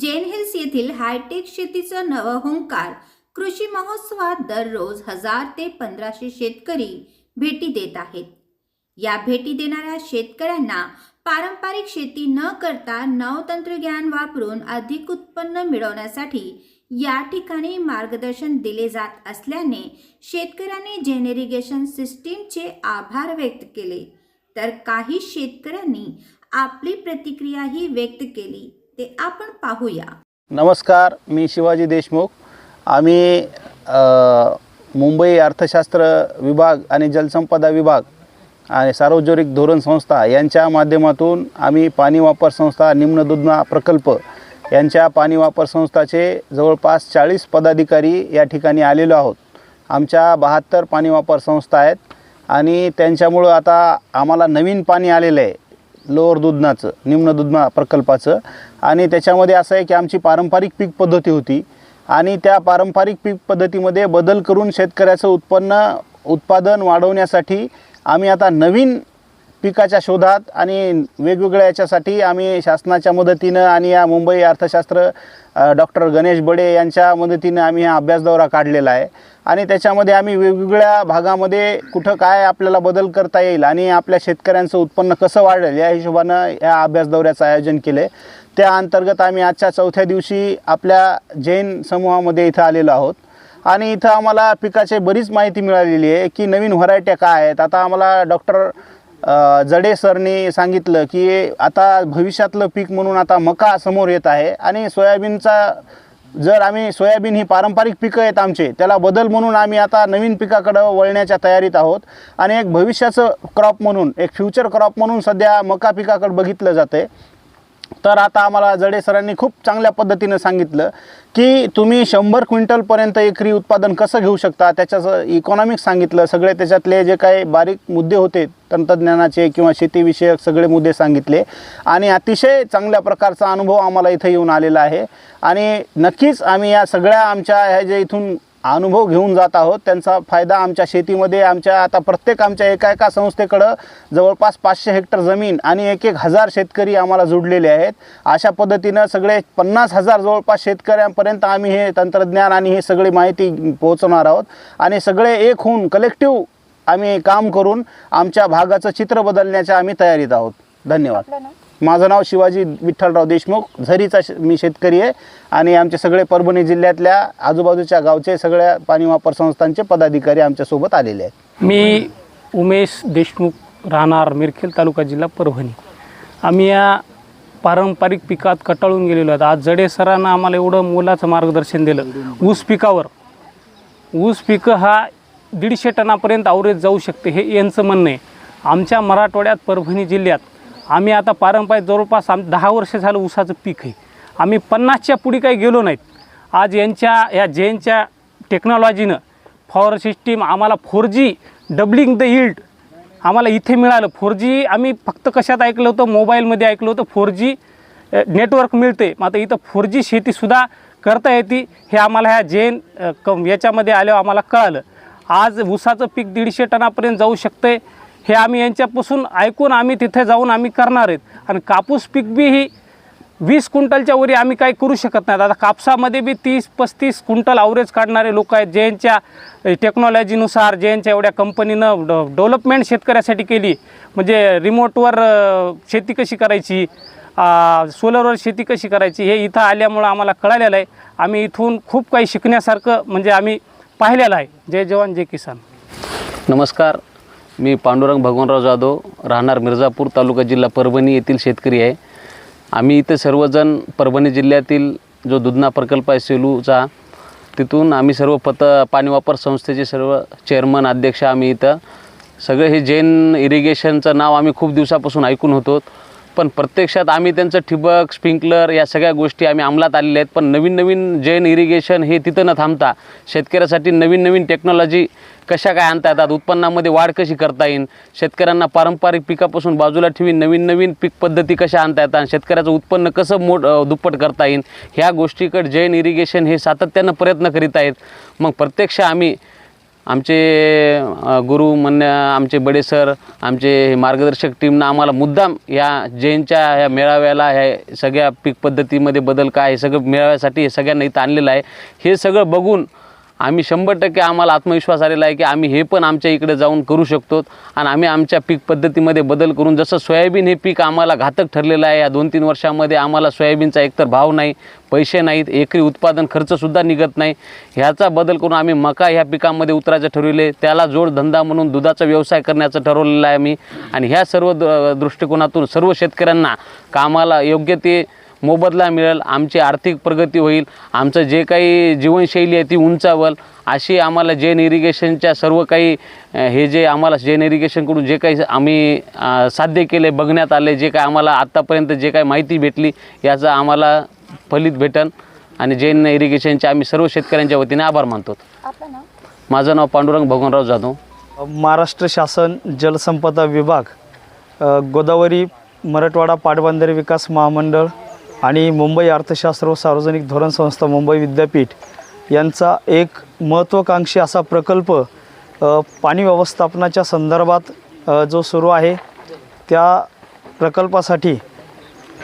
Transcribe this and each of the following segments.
जेन hills येथील hi tech शेतीचं नवहुंकार कृषी महोत्सवात दररोज हजार ते पंधराशे शेतकरी भेटी देत आहेत. या भेटी देणाऱ्या शेतकऱ्यांना पारंपरिक शेती न करता नवतंत्रज्ञान वापरून अधिक उत्पन्न मिळवण्यासाठी या ठिकाणी मार्गदर्शन दिले जात असल्याने शेतकऱ्यांनी जेनेरिगेशन सिस्टीमचे आभार व्यक्त केले. तर काही शेतकऱ्यांनी आपली प्रतिक्रियाही व्यक्त केली. ते आपण पाहूया. नमस्कार मी शिवाजी देशमुख. आम्ही मुंबई अर्थशास्त्र विभाग आणि जलसंपदा विभाग आणि सार्वजनिक धोरण संस्था यांच्या माध्यमातून आम्ही पाणी वापर संस्था निम्न दुधना प्रकल्प यांच्या पाणी वापर संस्थाचे जवळपास चाळीस पदाधिकारी या ठिकाणी आलेलो आहोत. आमच्या बहात्तर पाणी वापर संस्था आहेत आणि त्यांच्यामुळं आता आम्हाला नवीन पाणी आलेलं आहे. लोअर दुधनाचं निम्न दुधना प्रकल्पाचं. आणि त्याच्यामध्ये असं आहे की आमची पारंपरिक पीक पद्धती होती. आणि त्या पारंपरिक पीक पद्धतीमध्ये बदल करून शेतकऱ्याचं उत्पन्न उत्पादन वाढवण्यासाठी आम्ही आता नवीन पिकाच्या शोधात आणि वेगवेगळ्या याच्यासाठी आम्ही शासनाच्या मदतीनं आणि या मुंबई अर्थशास्त्र डॉक्टर गणेश बडे यांच्या मदतीनं आम्ही हा अभ्यास दौरा काढलेला आहे. आणि त्याच्यामध्ये आम्ही वेगवेगळ्या भागामध्ये कुठं काय आपल्याला बदल करता येईल आणि आपल्या शेतकऱ्यांचं उत्पन्न कसं वाढेल या हिशोबानं या अभ्यास दौऱ्याचं आयोजन केलं आहे त्या अंतर्गत आम्ही आजच्या चौथ्या दिवशी आपल्या जैन समूहामध्ये इथं आलेलो आहोत. आणि इथं आम्हाला पिकाची बरीच माहिती मिळालेली आहे की नवीन व्हरायट्या काय आहेत. आता आम्हाला डॉक्टर जडे सरनी सांगितलं की आता भविष्यातलं पीक म्हणून आता मका समोर येत आहे आणि सोयाबीनचा जर आम्ही सोयाबीन ही पारंपरिक पिकं आहेत आमचे त्याला बदल म्हणून आम्ही आता नवीन पिकाकडं वळण्याच्या तयारीत आहोत. आणि एक भविष्याचं क्रॉप म्हणून एक फ्युचर क्रॉप म्हणून सध्या मका पिकाकडं बघितलं जातं आहे तर आता आम्हाला जडे सरांनी खूप चांगल्या पद्धतीनं सांगितलं की तुम्ही शंभर क्विंटलपर्यंत एकरी उत्पादन कसं घेऊ शकता? त्याच्याचं इकॉनॉमिक्स सांगितलं. सगळे त्याच्यातले जे काही बारीक मुद्दे होते तंत्रज्ञानाचे किंवा शेतीविषयक सगळे मुद्दे सांगितले. आणि अतिशय चांगल्या प्रकारचा अनुभव आम्हाला इथं येऊन आलेला आहे. आणि नक्कीच आम्ही या सगळ्या आमच्या ह्या जे इथून अनुभव घेऊन जात आहोत. त्यांचा फायदा आमच्या शेतीमध्ये आमच्या आता प्रत्येक आमच्या एका एका संस्थेकडं जवळपास पाचशे हेक्टर जमीन आणि एक एक हजार शेतकरी आम्हाला जुडलेले आहेत. अशा पद्धतीनं सगळे पन्नास हजार जवळपास शेतकऱ्यांपर्यंत आम्ही हे तंत्रज्ञान आणि हे सगळी माहिती पोहोचवणार आहोत. आणि सगळे एक होऊन कलेक्टिव्ह आम्ही काम करून आमच्या भागाचं चित्र बदलण्याच्या आम्ही तयारीत आहोत. धन्यवाद. माझं नाव शिवाजी विठ्ठलराव देशमुख झरीचा श- मी शेतकरी आहे आणि आमचे सगळे परभणी जिल्ह्यातल्या आजूबाजूच्या गावचे सगळ्या पाणी वापर संस्थांचे पदाधिकारी आमच्यासोबत आलेले आहेत. मी उमेश देशमुख राहणार मिरखेल तालुका जिल्हा परभणी. आम्ही या पारंपरिक पिकात कटाळून गेलेलो आहेत. आज जडे सरांना आम्हाला एवढं मोलाचं मार्गदर्शन दिलं. ऊस पिकावर. ऊस पिकं हा दीडशे टनापर्यंत आवरेज जाऊ शकते हे यांचं म्हणणं आहे. आमच्या मराठवाड्यात परभणी जिल्ह्यात आम्ही आता पारंपरिक जवळपास आम दहा वर्ष झालं ऊसाचं पीक आहे. आम्ही पन्नासच्या पुढे काही गेलो नाहीत. आज यांच्या या जेनच्या टेक्नॉलॉजीनं फॉर सिस्टीम आम्हाला four G doubling the yield आम्हाला इथे मिळालं. फोर जी आम्ही फक्त कशात ऐकलं होतं? मोबाईलमध्ये ऐकलं होतं. फोर जी नेटवर्क मिळते मात्र इथं फोर जी शेतीसुद्धा करता येते. हे आम्हाला ह्या जेन कम याच्यामध्ये आल्यावर आम्हाला कळालं. आज ऊसाचं पीक दीडशे टनापर्यंत जाऊ शकतं आहे हे आम्ही यांच्यापासून ऐकून आम्ही तिथे जाऊन आम्ही करणार आहेत. आणि कापूस पीक बी ही वीस क्विंटलच्या वरी आम्ही काही करू शकत नाहीत आता कापसामध्ये बी तीस पस्तीस क्विंटल अवरेज काढणारे लोक आहेत ज्यांच्या टेक्नॉलॉजीनुसार ज्यांच्या एवढ्या कंपनीनं ड डेव्हलपमेंट शेतकऱ्यासाठी केली. म्हणजे रिमोटवर शेती कशी करायची? सोलरवर शेती कशी करायची? हे इथं आल्यामुळं आम्हाला कळालेलं आहे. आम्ही इथून खूप काही शिकण्यासारखं म्हणजे आम्ही पाहिलेलं आहे. जय जवान जय किसान. नमस्कार. मी पांडुरंग भगवानराव जाधव राहणार मिर्झापूर तालुका जिल्हा परभणी येथील शेतकरी आहे. आम्ही इथं सर्वजण परभणी जिल्ह्यातील जो दुधना प्रकल्प आहे सेलूचा तिथून आम्ही सर्व पत पाणी वापर संस्थेचे सर्व चेअरमन अध्यक्ष आम्ही इथं. सगळं हे जैन इरिगेशनचं नाव आम्ही खूप दिवसापासून ऐकून होतो. पण प्रत्यक्षात आम्ही त्यांचं ठिबक स्प्रिंकलर या सगळ्या गोष्टी आम्ही अंमलात आलेल्या आहेत. पण नवीन नवीन जैन इरिगेशन हे तिथं न थांबता शेतकऱ्यासाठी नवीन नवीन टेक्नॉलॉजी कशा काय आणता येतात उत्पन्नामध्ये वाढ कशी करता येईल शेतकऱ्यांना पारंपरिक पिकापासून बाजूला ठेवी नवीन नवीन पीक पद्धती कशा आणता येतात शेतकऱ्याचं उत्पन्न कसं मोठ दुप्पट करता येईल ह्या गोष्टीकडे जैन इरिगेशन हे सातत्यानं प्रयत्न करीत आहेत. मग प्रत्यक्ष आम्ही आमचे गुरु म्हणण्या आमचे बडे सर आमचे मार्गदर्शक टीमनं आम्हाला मुद्दाम या जैनच्या ह्या मेळाव्याला ह्या सगळ्या पीक पद्धतीमध्ये बदल काय हे सगळं मेळाव्यासाठी हे सगळ्यांना इथं आणलेलं आहे. हे सगळं बघून आम्ही शंभर टक्के आम्हाला आत्मविश्वास आलेला आहे की आम्ही हे पण आमच्या इकडे जाऊन करू शकतो आणि आम्ही आमच्या पीक पद्धतीमध्ये बदल करून जसं सोयाबीन हे पीक आम्हाला घातक ठरलेलं आहे या दोन तीन वर्षामध्ये आम्हाला सोयाबीनचा एकतर भाव नाही पैसे नाहीत एकरी उत्पादन खर्चसुद्धा निघत नाही. ह्याचा बदल करून आम्ही मका ह्या पिकामध्ये उतरायचं ठरविले त्याला जोडधंदा म्हणून दुधाचा व्यवसाय करण्याचं ठरवलेलं आहे आम्ही. आणि ह्या सर्व द दृष्टिकोनातून सर्व शेतकऱ्यांना कामाला योग्य ते मोबदला मिळेल आमची आर्थिक प्रगती होईल आमचं जे काही जीवनशैली आहे ती उंचावल. अशी आम्हाला जैन इरिगेशनच्या सर्व काही हे जे आम्हाला जैन इरिगेशनकडून जे काही आम्ही साध्य केले बघण्यात आले जे काही आम्हाला आत्तापर्यंत जे काही माहिती भेटली याचं आम्हाला फलित भेटन. आणि जैन इरिगेशनचे आम्ही सर्व शेतकऱ्यांच्या वतीने आभार मानतो. माझं नाव पांडुरंग भगवानराव जाधव. महाराष्ट्र शासन जलसंपदा विभाग गोदावरी मराठवाडा पाटबंधारे विकास महामंडळ आणि मुंबई अर्थशास्त्र व सार्वजनिक धोरण संस्था मुंबई विद्यापीठ यांचा एक महत्त्वाकांक्षी असा प्रकल्प पाणी व्यवस्थापनाच्या संदर्भात जो सुरू आहे त्या प्रकल्पासाठी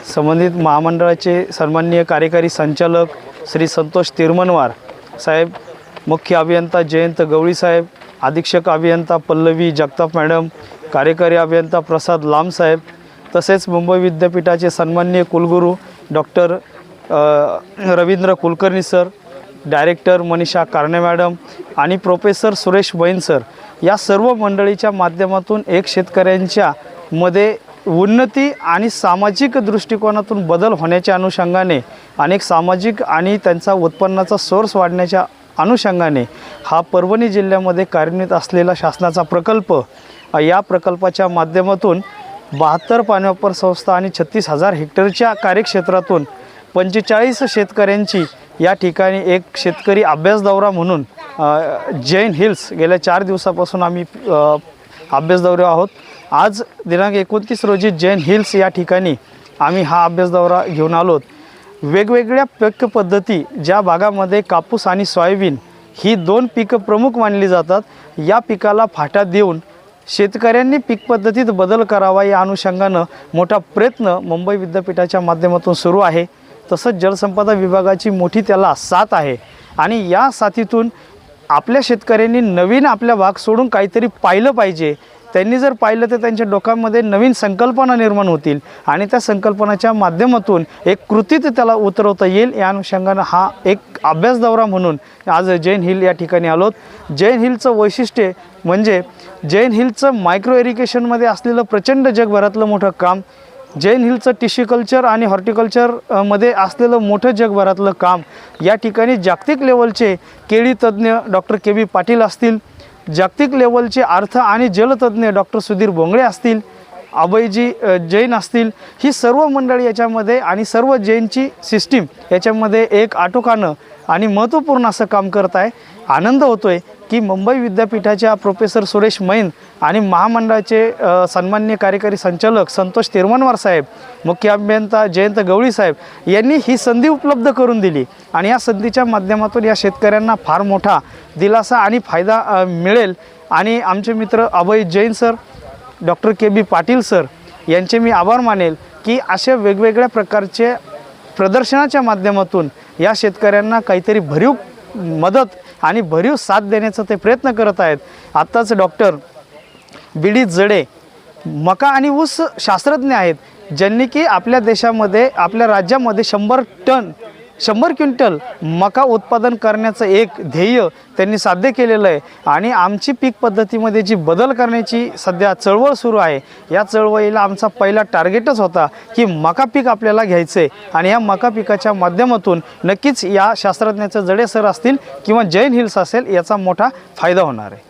संबंधित महामंडळाचे सन्माननीय कार्यकारी संचालक श्री संतोष तिरमनवार साहेब मुख्य अभियंता जयंत गवळी साहेब अधीक्षक अभियंता पल्लवी जगताप मॅडम कार्यकारी अभियंता प्रसाद लांब साहेब तसेच मुंबई विद्यापीठाचे सन्माननीय कुलगुरू doctor Ravindra Kulkarni sir director Manisha Karane madam आणि प्रोफेसर सुरेश बैन सर या सर्व मंडळीच्या माध्यमातून एक शेतकऱ्यांच्या मध्ये उन्नती आणि सामाजिक दृष्टिकोनातून बदल होण्याच्या अनुषंगाने अनेक सामाजिक आणि त्यांचा उत्पन्नाचा सोर्स वाढण्याच्या अनुषंगाने हा परभणी जिल्ह्यामध्ये कार्यान्वित असलेला शासनाचा प्रकल्प या प्रकल्पाच्या माध्यमातून बहात्तर पाणीवापर संस्था आणि छत्तीस हजार हेक्टरच्या कार्यक्षेत्रातून पंचेचाळीस शेतकऱ्यांची या ठिकाणी एक शेतकरी अभ्यास दौरा म्हणून जैन हिल्स गेल्या चार दिवसापासून आम्ही अभ्यास दौरे आहोत. आज दिनांक एकोणतीस रोजी जैन हिल्स या ठिकाणी आम्ही हा अभ्यास दौरा घेऊन आलोत वेगवेगळ्या पीक पद्धती ज्या भागामध्ये कापूस आणि सोयाबीन ही दोन पिकं प्रमुख मानली जातात या पिकाला फाटा देऊन शेतकऱ्यांनी पीक पद्धतीत बदल करावा या अनुषंगानं मोठा प्रयत्न मुंबई विद्यापीठाच्या माध्यमातून सुरू आहे. तसंच जलसंपदा विभागाची मोठी त्याला साथ आहे. आणि या साथीतून आपल्या शेतकऱ्यांनी नवीन आपल्या भाग सोडून काहीतरी पाहिलं पाहिजे. त्यांनी जर पाहिलं तर त्यांच्या डोक्यामध्ये नवीन संकल्पना निर्माण होतील. आणि त्या संकल्पनाच्या माध्यमातून एक कृतीत त्याला उतरवता येईल. या अनुषंगानं हा एक अभ्यास दौरा म्हणून आज जैन हिल या ठिकाणी आलोत. जैन हिलचं वैशिष्ट्य म्हणजे जैन हिलचं मायक्रो इरिगेशनमध्ये असलेलं प्रचंड जगभरातलं मोठं काम जैन हिलचं टिश्यू कल्चर आणि हॉर्टिकल्चरमध्ये असलेलं मोठं जगभरातलं काम या ठिकाणी जागतिक लेवलचे केळी तज्ज्ञ डॉक्टर के बी पाटील असतील जागतिक लेवलचे अर्थ आणि जलतज्ज्ञ डॉक्टर सुधीर बोंगळे असतील अभयजी जैन असतील ही सर्व मंडळी याच्यामध्ये आणि सर्व जैनची सिस्टीम याच्यामध्ये एक आटोकानं आणि महत्त्वपूर्ण असं काम करत आहे. आनंद होतो आहे की मुंबई विद्यापीठाच्या प्रोफेसर सुरेश मैन आणि महामंडळाचे सन्मान्य कार्यकारी संचालक संतोष तिरमनवार साहेब मुख्य अभियंता जयंत गवळी साहेब यांनी ही संधी उपलब्ध करून दिली. आणि या संधीच्या माध्यमातून या शेतकऱ्यांना फार मोठा दिलासा आणि फायदा मिळेल. आणि आमचे मित्र Abhay Jain sir doctor K B Patil sir यांचे मी आभार मानेल की अशा वेगवेगळ्या प्रकारचे प्रदर्शनाच्या माध्यमातून या शेतकऱ्यांना काहीतरी भरीव मदत आणि भरीव साथ देण्याचा ते प्रयत्न करत आहेत. आत्ताच डॉक्टर बी डी जडे मका आणि ऊस शास्त्रज्ञ आहेत ज्यांनी की आपल्या देशामध्ये आपल्या राज्यामध्ये शंभर टन शंभर क्विंटल मका उत्पादन करण्याचं एक ध्येय त्यांनी साध्य केलेलं आहे. आणि आमची पीक पद्धतीमध्ये जी बदल करण्याची सध्या चळवळ सुरू आहे या चळवळीला आमचा पहिला टार्गेटच होता की मका पीक आपल्याला घ्यायचं आहे आणि या मका पिकाच्या माध्यमातून नक्कीच या शास्त्रज्ञाचं जडेसर असतील किंवा जैन हिल्स असेल याचा मोठा फायदा होणार आहे.